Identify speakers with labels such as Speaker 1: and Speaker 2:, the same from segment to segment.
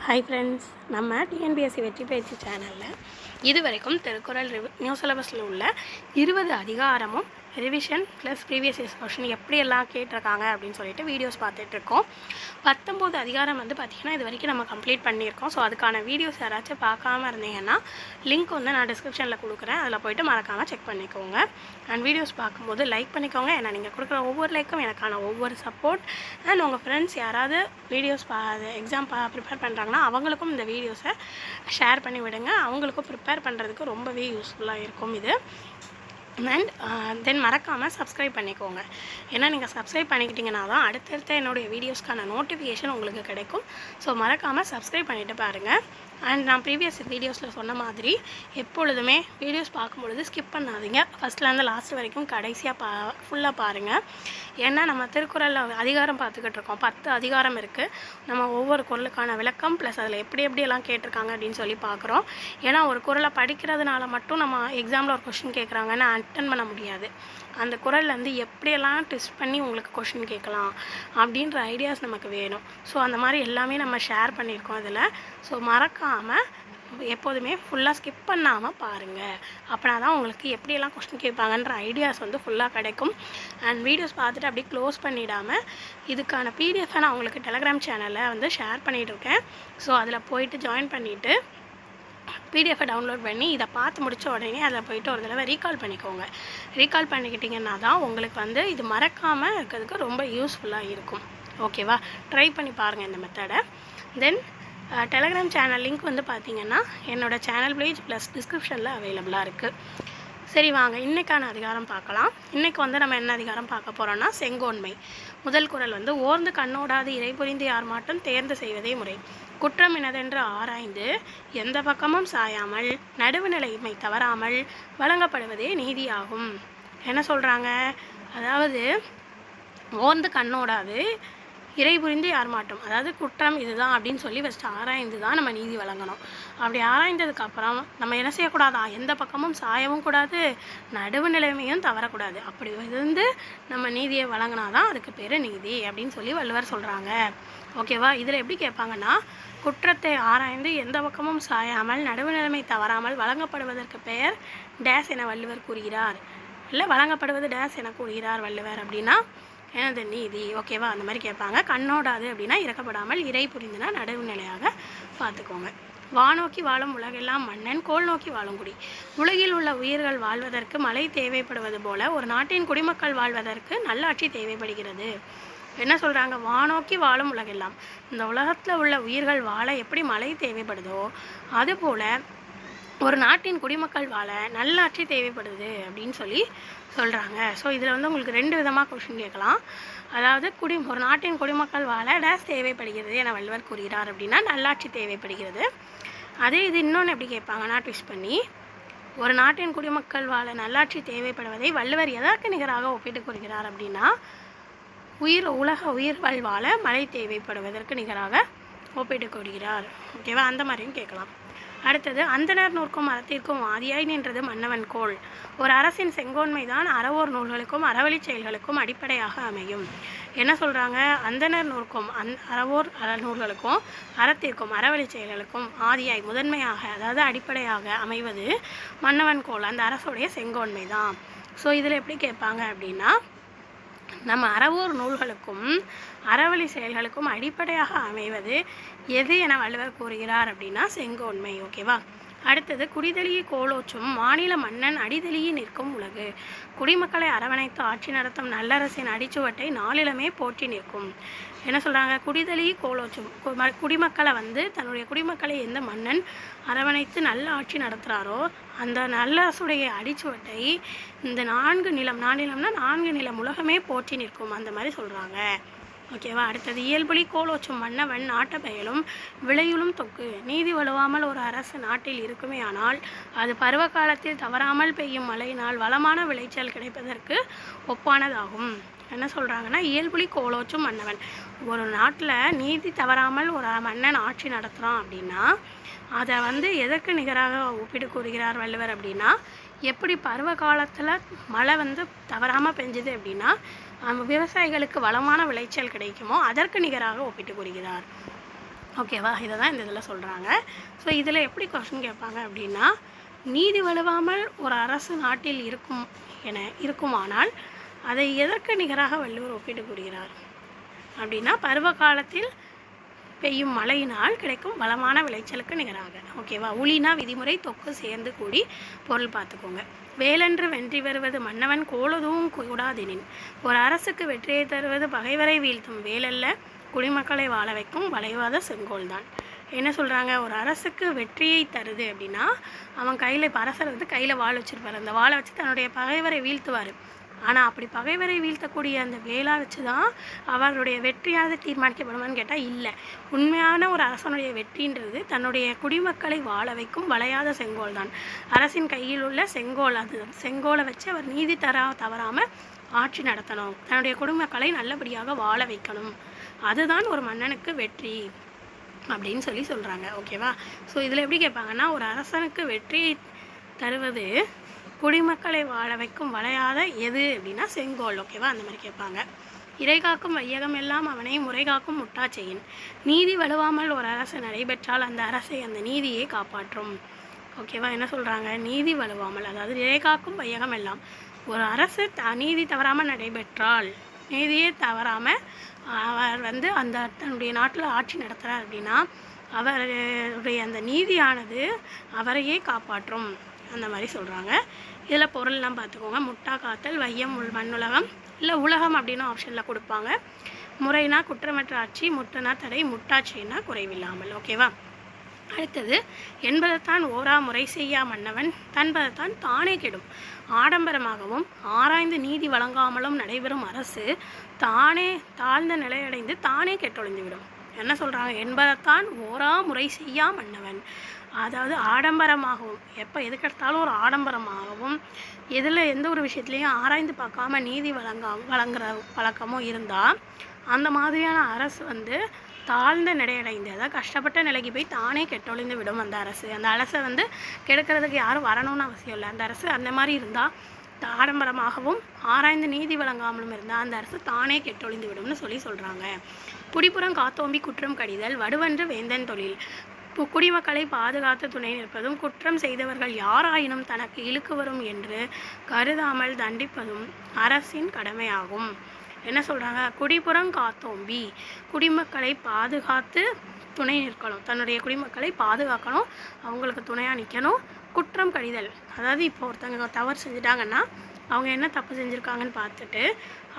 Speaker 1: Hi friends நம்ம TNPSC வெற்றி பயிற்சி சேனலில் இது வரைக்கும் திருக்குறள் ரிவ் நியூ சிலபஸில் உள்ள இருபது அதிகாரமும் revision plus previous years question எப்படியெல்லாம் கேட்டிருக்காங்க அப்படின்னு சொல்லிட்டு வீடியோஸ் பார்த்துட்ருக்கோம். பத்தொம்போது அதிகாரம் வந்து பார்த்திங்கன்னா இது வரைக்கும் நம்ம கம்ப்ளீட் பண்ணியிருக்கோம். ஸோ அதுக்கான வீடியோஸ் யாராச்சும் பார்க்காம இருந்தீங்கன்னா லிங்க் வந்து நான் டிஸ்கிரிப்ஷனில் கொடுக்குறேன். அதில் போயிட்டு மறக்காமல் செக் பண்ணிக்கோங்க. அண்ட் வீடியோஸ் பார்க்கும்போது லைக் பண்ணிக்கோங்க. ஏன்னா நீங்கள் கொடுக்குற ஒவ்வொரு லைக்கும் எனக்கான ஒவ்வொரு சப்போர்ட் அண்ட் உங்கள் ஃப்ரெண்ட்ஸ் யாராவது வீடியோஸ் பா எக்ஸாம் பா ப்ரிப்பேர் பண்ணுறாங்கன்னா அவங்களுக்கும் இந்த வீடியோஸை ஷேர் பண்ணி விடுங்க. அவங்களுக்கும் ப்ரிப்பேர் பண்ணுறதுக்கு ரொம்பவே யூஸ்ஃபுல்லாக இருக்கும் இது. அண்ட் தென் மறக்காமல் சப்ஸ்கிரைப் பண்ணிக்கோங்க. ஏன்னா நீங்கள் சப்ஸ்கிரைப் பண்ணிக்கிட்டிங்கன்னா தான் அடுத்தடுத்த என்னுடைய வீடியோஸ்க்கான நோட்டிஃபிகேஷன் உங்களுக்கு கிடைக்கும். ஸோ மறக்காமல் சப்ஸ்கிரைப் பண்ணிவிட்டு பாருங்கள் அண்ட் நான் ப்ரீவியஸ் வீடியோஸில் சொன்ன மாதிரி எப்பொழுதுமே வீடியோஸ் பார்க்கும்பொழுது ஸ்கிப் பண்ணாதீங்க. ஃபஸ்ட்லேருந்து லாஸ்ட் வரைக்கும் கடைசியாக பா ஃபுல்லாக பாருங்கள் ஏன்னா நம்ம திருக்குறளில் அதிகாரம் பார்த்துக்கிட்டு இருக்கோம். பத்து அதிகாரம் இருக்குது நம்ம ஒவ்வொரு குரலுக்கான விளக்கம் ப்ளஸ் அதில் எப்படி எப்படியெல்லாம் கேட்டிருக்காங்க அப்படின்னு சொல்லி பார்க்குறோம். ஏன்னா ஒரு குரலை படிக்கிறதுனால மட்டும் நம்ம எக்ஸாமில் ஒரு கொஷின் கேட்குறாங்கன்னு அட்டன் பண்ண முடியாது. அந்த குரல்லேருந்து எப்படியெல்லாம் டெஸ்ட் பண்ணி உங்களுக்கு கொஷின் கேட்கலாம் அப்படின்ற ஐடியாஸ் நமக்கு வேணும். ஸோ அந்த மாதிரி எல்லாமே நம்ம ஷேர் பண்ணியிருக்கோம் இதில் ஸோ மறக்காமல் எப்போதுமே ஃபுல்லாக ஸ்கிப் பண்ணாமல் பாருங்கள் அப்படின்னா தான் உங்களுக்கு எப்படியெல்லாம் கொஸ்டின் கேட்பாங்கன்ற ஐடியாஸ் வந்து ஃபுல்லாக கிடைக்கும். அண்ட் வீடியோஸ் பார்த்துட்டு அப்படியே க்ளோஸ் பண்ணிடாமல் இதுக்கான பிடிஎஃபை நான் உங்களுக்கு டெலகிராம் சேனலில் வந்து ஷேர் பண்ணிகிட்டு இருக்கேன். ஸோ அதில் போயிட்டு ஜாயின் பண்ணிவிட்டு பிடிஎஃபை டவுன்லோட் பண்ணி இதை பார்த்து முடித்த உடனே அதில் போயிட்டு ஒரு தடவை ரீகால் பண்ணிக்கோங்க. ரீகால் பண்ணிக்கிட்டிங்கன்னா தான் உங்களுக்கு வந்து இது மறக்காமல் இருக்கிறதுக்கு ரொம்ப யூஸ்ஃபுல்லாக இருக்கும். ஓகேவா ட்ரை பண்ணி பாருங்கள் இந்த மெத்தடை தென் டெலகிராம் சேனல் லிங்க் வந்து பார்த்தீங்கன்னா என்னோடய சேனல் பேஜ் ப்ளஸ் டிஸ்கிரிப்ஷனில் அவைலபிளாக இருக்குது சரி வாங்க. இன்றைக்கான அதிகாரம் பார்க்கலாம். இன்றைக்கு வந்து நம்ம என்ன அதிகாரம் பார்க்க போகிறோம்னா செங்கோன்மை. முதல் குரல் வந்து ஓர்ந்து கண்ணோடாது இறை புரிந்து யார் மாட்டும் தேர்ந்து செய்வதே முறை. குற்றம் எனதென்று ஆராய்ந்து எந்த பக்கமும் சாயாமல் நடுவு நிலைமை தவறாமல் வழங்கப்படுவதே நீதியாகும். என்ன சொல்கிறாங்க அதாவது ஓர்ந்து கண்ணோடாது இறை புரிந்து யார் மாட்டோம்? அதாவது குற்றம் இதுதான் அப்படின்னு சொல்லி ஃபஸ்ட்டு ஆராய்ந்து தான் நம்ம நீதி வழங்கணும். அப்படி ஆராய்ந்ததுக்கு அப்புறம் நம்ம என்ன செய்யக்கூடாதா? எந்த பக்கமும் சாயவும் கூடாது நடுவு நிலைமையும் தவறக்கூடாது. அப்படி இருந்து நம்ம நீதியை வழங்கினா தான் அதுக்கு பேர் நீதி அப்படின்னு சொல்லி வள்ளுவர் சொல்கிறாங்க ஓகேவா இதில் எப்படி கேட்பாங்கன்னா குற்றத்தை ஆராய்ந்து எந்த பக்கமும் சாயாமல் நடுவு நிலைமை தவறாமல் வழங்கப்படுவதற்கு பெயர் டேஸ் என வள்ளுவர் கூறுகிறார். இல்லை வழங்கப்படுவது டேஸ் என கூறுகிறார் வள்ளுவர் அப்படின்னா எனது நீதி. ஓகேவா? அந்த மாதிரி கேட்பாங்க. கண்ணோடாது அப்படின்னா இறக்கப்படாமல் இறை புரிந்துனா நடுவுநிலையாக பார்த்துக்கோங்க. வானோக்கி வாழும் உலகெல்லாம் மன்னன் கோல் நோக்கி வாழும் குடி. உலகில் உள்ள உயிர்கள் வாழ்வதற்கு மழை தேவைப்படுவது போல ஒரு நாட்டின் குடிமக்கள் வாழ்வதற்கு நல்லாட்சி தேவைப்படுகிறது. என்ன சொல்கிறாங்க வானோக்கி வாழும் உலகெல்லாம். இந்த உலகத்தில் உள்ள உயிர்கள் வாழ எப்படி மழை தேவைப்படுதோ அதுபோல் ஒரு நாட்டின் குடிமக்கள் வாழ நல்லாட்சி தேவைப்படுது அப்படின்னு சொல்லி சொல்கிறாங்க ஸோ இதில் வந்து உங்களுக்கு ரெண்டு விதமாக கொஷின் கேட்கலாம். அதாவது குடி ஒரு நாட்டின் குடிமக்கள் வாழ டேஸ் தேவைப்படுகிறது என வள்ளுவர் கூறுகிறார் அப்படின்னா நல்லாட்சி தேவைப்படுகிறது. அதே இது இன்னொன்று எப்படி கேட்பாங்கன்னா ட்விஸ்ட் பண்ணி ஒரு நாட்டின் குடிமக்கள் வாழ நல்லாட்சி தேவைப்படுவதை வள்ளுவர் எதற்கு நிகராக ஒப்பிட்டு கூறுகிறார் அப்படின்னா உயிர் உலக உயிர்கள் வாழ மழை தேவைப்படுவதற்கு நிகராக ஒப்பிட்டு கூறுகிறார். ஓகேவா அந்த மாதிரியும் கேட்கலாம். அடுத்தது அந்தனர் நூற்கும் அறத்திற்கும் ஆதியாய் நின்றது மன்னவன் கோள். ஒரு அரசின் செங்கோன்மை தான் அறவோர் நூல்களுக்கும் அறவழி செயல்களுக்கும் அடிப்படையாக அமையும். என்ன சொல்கிறாங்க அந்தனர் நூற்கும் அந் அறவோர் அற நூல்களுக்கும் அறத்திற்கும் அறவழி செயல்களுக்கும் ஆதியாய் முதன்மையாக அதாவது அடிப்படையாக அமைவது மன்னவன் கோள் அந்த அரசுடைய செங்கோன்மை தான் ஸோ இதில் எப்படி கேட்பாங்க அப்படின்னா நம்ம அறவோர் நூல்களுக்கும் அறவழி செயல்களுக்கும் அடிப்படையாக அமைவது எது என வள்ளுவர் கூறுகிறார் அப்படின்னா செங்கோன்மை ஓகேவா அடுத்தது குடிதெளியை கோலோச்சும் மாநில மன்னன் அடிதெளியே நிற்கும் உலகு. குடிமக்களை அரவணைத்து ஆட்சி நடத்தும் நல்லரசின் அடிச்சுவட்டை நாளிலமே போற்றி நிற்கும். என்ன சொல்கிறாங்க குடிதளி கோலோச்சும். கு- குடிமக்களை வந்து தன்னுடைய குடிமக்களை எந்த மன்னன் அரவணைத்து நல்ல ஆட்சி நடத்துகிறாரோ அந்த நல்லரசுடைய அடிச்சுவட்டை இந்த நான்கு நிலம் நானிலம்னா நான்கு நிலம் உலகமே போற்றி நிற்கும். அந்த மாதிரி சொல்கிறாங்க ஓகேவா அடுத்தது. இயல்புலி கோலோச்சும் மன்னவன் நாட்ட பெயலும் விளையுளும் தொக்கு. நீதி வலுவாமல் ஒரு அரசு நாட்டில் இருக்குமே ஆனால் அது பருவ காலத்தில் தவறாமல் பெய்யும் மழையினால் வளமான விளைச்சல் கிடைப்பதற்கு ஒப்பானதாகும். என்ன சொல்கிறாங்கன்னா இயல்புலி கோலோச்சும் மன்னவன் ஒரு நாட்டில் நீதி தவறாமல் ஒரு மன்னன் ஆட்சி நடத்துகிறான் அப்படின்னா அதை வந்து எதற்கு நிகராக ஒப்பிட்டு கூறுகிறார் வள்ளுவர் அப்படின்னா எப்படி பருவ காலத்தில் மழை வந்து தவறாமல் பெஞ்சுது அப்படின்னா விவசாயிகளுக்கு வளமான விளைச்சல் கிடைக்குமோ அதற்கு நிகராக ஒப்பிட்டு கூறுகிறார். ஓகேவா இதை தான் இந்த இதில் சொல்கிறாங்க ஸோ இதில் எப்படி கொஸ்டின் கேட்பாங்க அப்படின்னா நீதி வலுவாமல் ஒரு அரசு நாட்டில் இருக்கும் என இருக்குமானால் அதை எதற்கு நிகராக வள்ளுவர் ஒப்பிட்டு கூறுகிறார்? அப்படின்னா பருவ காலத்தில் பெய்யும் மழையினால் கிடைக்கும் வளமான விளைச்சலுக்கு நிகராக. ஓகேவா? உளினா விதிமுறை தொக்கு சேர்ந்து கூடி பொருள் பார்த்துக்கோங்க. வேலென்று வென்றி வருவது மன்னவன் கோலதும் கூடாதெனின். ஒரு அரசுக்கு வெற்றியை தருவது பகைவரை வீழ்த்தும் வேலல்ல குடிமக்களை வாழ வைக்கும் வளைவாத செங்கோல் தான் என்ன சொல்கிறாங்க ஒரு அரசுக்கு வெற்றியை தருது அப்படின்னா அவன் கையில் இப்போ அரசர் வந்து கையில் வாள் வச்சுருப்பார். அந்த வாழை வச்சு தன்னுடைய பகைவரை வீழ்த்துவார். ஆனால் அப்படி பகைவரை வீழ்த்தக்கூடிய அந்த வேலா வச்சு தான் அவருடைய வெற்றியானது தீர்மானிக்கப்படுமான்னு கேட்டால் இல்லை. உண்மையான ஒரு அரசனுடைய வெற்றின்றது தன்னுடைய குடிமக்களை வாழ வைக்கும் வளையாத செங்கோல் தான் அரசின் கையில் உள்ள செங்கோல் அது. செங்கோலை வச்சு அவர் நீதி தரா தவறாமல் ஆட்சி நடத்தணும். தன்னுடைய குடும்பக்களை நல்லபடியாக வாழ வைக்கணும். அதுதான் ஒரு மன்னனுக்கு வெற்றி அப்படின்னு சொல்லி சொல்கிறாங்க ஓகேவா? ஸோ இதில் எப்படி கேட்பாங்கன்னா ஒரு அரசனுக்கு வெற்றியை தருவது குடிமக்களை வாழ வைக்கும் வளையாத எது அப்படின்னா செங்கோல் ஓகேவா? அந்த மாதிரி கேட்பாங்க. இறை காக்கும் வையகம் எல்லாம் அவனை முறை காக்கும் முட்டாச்செயின். நீதி வலுவாமல் ஒரு அரசு நடைபெற்றால் அந்த அரசை அந்த நீதியை காப்பாற்றும். ஓகேவா? என்ன சொல்கிறாங்க நீதி வலுவாமல் அதாவது இறை காக்கும் வையகம் எல்லாம் ஒரு அரசு த நீதி தவறாமல் நடைபெற்றால் நீதியே தவறாமல் அவர் வந்து அந்த தன்னுடைய நாட்டில் ஆட்சி நடத்துகிறார் அப்படின்னா அவருடைய அந்த நீதியானது அவரையே காப்பாற்றும். அந்த மாதிரி சொல்கிறாங்க இதில் பொருள்லாம் பார்த்துக்கோங்க. முட்டா காத்தல் வையம் உள் மண்ணுலகம் இல்லை உலகம் அப்படின்னு ஆப்ஷனில் கொடுப்பாங்க. முறைனா குற்றமற்ற ஆட்சி முட்டனா தடை முட்டாட்சின்னா குறைவில்லாமல். ஓகேவா அடுத்தது என்பதைத்தான் ஓரா முறை செய்யா மன்னவன் தன்பதைத்தான் தானே கெடும். ஆடம்பரமாகவும் ஆராய்ந்து நீதி வழங்காமலும் நடைபெறும் அரசு தானே தாழ்ந்த நிலையடைந்து தானே கெட்டொழிந்துவிடும். என்ன சொல்கிறாங்க என்பதைத்தான் ஓரா முறை செய்யா மன்னவன். அதாவது ஆடம்பரமாகவும் எப்போ எதுக்கெடுத்தாலும் ஒரு ஆடம்பரமாகவும் எதில் எந்த ஒரு விஷயத்துலையும் ஆராய்ந்து பார்க்காம நீதி வழங்கா வழங்குற பழக்கமும் இருந்தால் அந்த மாதிரியான அரசு வந்து தாழ்ந்த நிலையடைந்து அதாவது கஷ்டப்பட்ட நிலைக்கு போய் தானே கெட்டொழிந்து விடும் அந்த அரசு. அந்த அரசை வந்து கெடுக்கிறதுக்கு யாரும் வரணும்னு அவசியம் இல்லை. அந்த அரசு அந்த மாதிரி இருந்தால் ஆடம்பரமாகவும் ஆராய்ந்து நீதி வழங்காமலும் இருந்தால் அந்த அரசு தானே கெட்டொழிந்து விடும்னு சொல்லி சொல்கிறாங்க குடிப்புறம் காத்தோம்பி குற்றம் கடிதல் வடுவன்று வேந்தன் தொழில். குடிமக்களை பாதுகாத்து துணை நிற்பதும் குற்றம் செய்தவர்கள் யாராயினும் தனக்கு இழுக்கு வரும் என்று கருதாமல் தண்டிப்பதும் அரசின் கடமையாகும். என்ன சொல்கிறாங்க குடிபுறம் காத்தோம்பி. குடிமக்களை பாதுகாத்து துணை நிற்கணும். தன்னுடைய குடிமக்களை பாதுகாக்கணும். அவங்களுக்கு துணையாக நிற்கணும் குற்றம் கடிதல். அதாவது இப்போ ஒருத்தங்க தவறு செஞ்சுட்டாங்கன்னா அவங்க என்ன தப்பு செஞ்சுருக்காங்கன்னு பார்த்துட்டு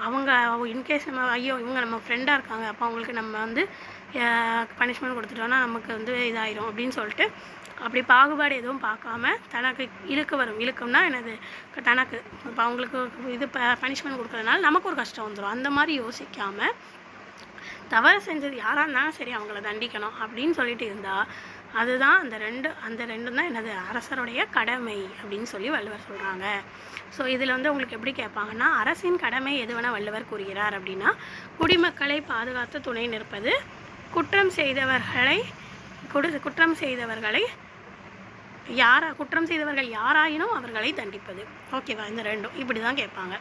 Speaker 1: அவங்க இன்கேஸ் நம்ம ஐயோ இவங்க நம்ம ஃப்ரெண்டாக இருக்காங்க. அப்போ அவங்களுக்கு நம்ம வந்து பனிஷ்மெண்ட் கொடுத்துட்டோன்னா நமக்கு வந்து இதாயிரும் அப்படின்னு சொல்லிட்டு அப்படி பாகுபாடு எதுவும் பார்க்காம தனக்கு இழுக்கு வரும். இழுக்கும்னா என்னது? தனக்கு. இப்போ அவங்களுக்கு இது ப பனிஷ்மெண்ட் கொடுக்கறதுனால நமக்கு ஒரு கஷ்டம் வந்துடும் அந்த மாதிரி யோசிக்காமல் தவறு செஞ்சது யாராக இருந்தாலும் சரி அவங்கள தண்டிக்கணும் அப்படின்னு சொல்லிட்டு இருந்தால் அதுதான் அந்த ரெண்டு அந்த ரெண்டும் தான் என்னது? அரசருடைய கடமை அப்படின்னு சொல்லி வள்ளுவர் சொல்கிறாங்க ஸோ இதில் வந்து உங்களுக்கு எப்படி கேட்பாங்கன்னா அரசின் கடமை எதுவென வள்ளுவர் கூறுகிறார் அப்படின்னா குடிமக்களை பாதுகாத்து துணை நிற்பது குற்றம் செய்தவர்களை குடு குற்றம் செய்தவர்களை யாரா குற்றம் செய்தவர்கள் யாராயினும் அவர்களை தண்டிப்பது. ஓகேவா இந்த ரெண்டும் இப்படி தான் கேட்பாங்க.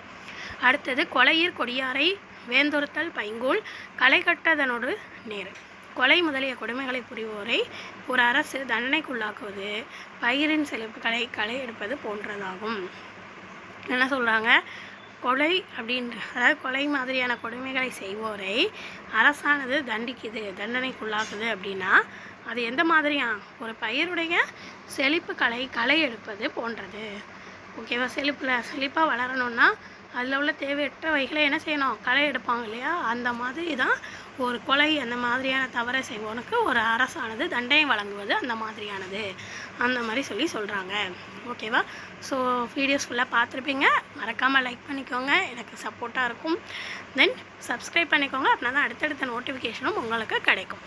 Speaker 1: அடுத்தது கொலையீர் கொடியாரை வேந்தொருத்தல் பைங்கோல் களை கட்டதனோடு நேர். கொலை முதலிய கொடுமைகளை புரிவோரை ஒரு அரசு தண்டனைக்குள்ளாக்குவது பயிரின் செழிப்புகளை களை எடுப்பது போன்றதாகும். என்ன சொல்கிறாங்க கொலை அப்படின்ற அதாவது கொலை மாதிரியான கொடுமைகளை செய்வோரை அரசானது தண்டிக்குது தண்டனைக்குள்ளாக்குது அப்படின்னா அது எந்த மாதிரியா? ஒரு பயிருடைய செழிப்பு கலை களை எடுப்பது போன்றது. ஓகேவா? செழிப்பில் செழிப்பாக வளரணும்னா அதில் உள்ள தேவையற்ற வகைகளை என்ன செய்யணும்? களை எடுப்பாங்க இல்லையா? அந்த மாதிரி தான் ஒரு கொலை அந்த மாதிரியான தவறை செய்வோனுக்கு ஒரு அரசானது தண்டனை வழங்குவது அந்த மாதிரியானது. அந்த மாதிரி சொல்லி சொல்கிறாங்க ஓகேவா ஸோ வீடியோஸ் ஃபுல்லாக பார்த்துருப்பீங்க. மறக்காமல் லைக் பண்ணிக்கோங்க. எனக்கு சப்போர்ட்டாக இருக்கும். தென் சப்ஸ்கிரைப் பண்ணிக்கோங்க. அப்படின்னா தான் அடுத்தடுத்த நோட்டிஃபிகேஷனும் உங்களுக்கு கிடைக்கும்.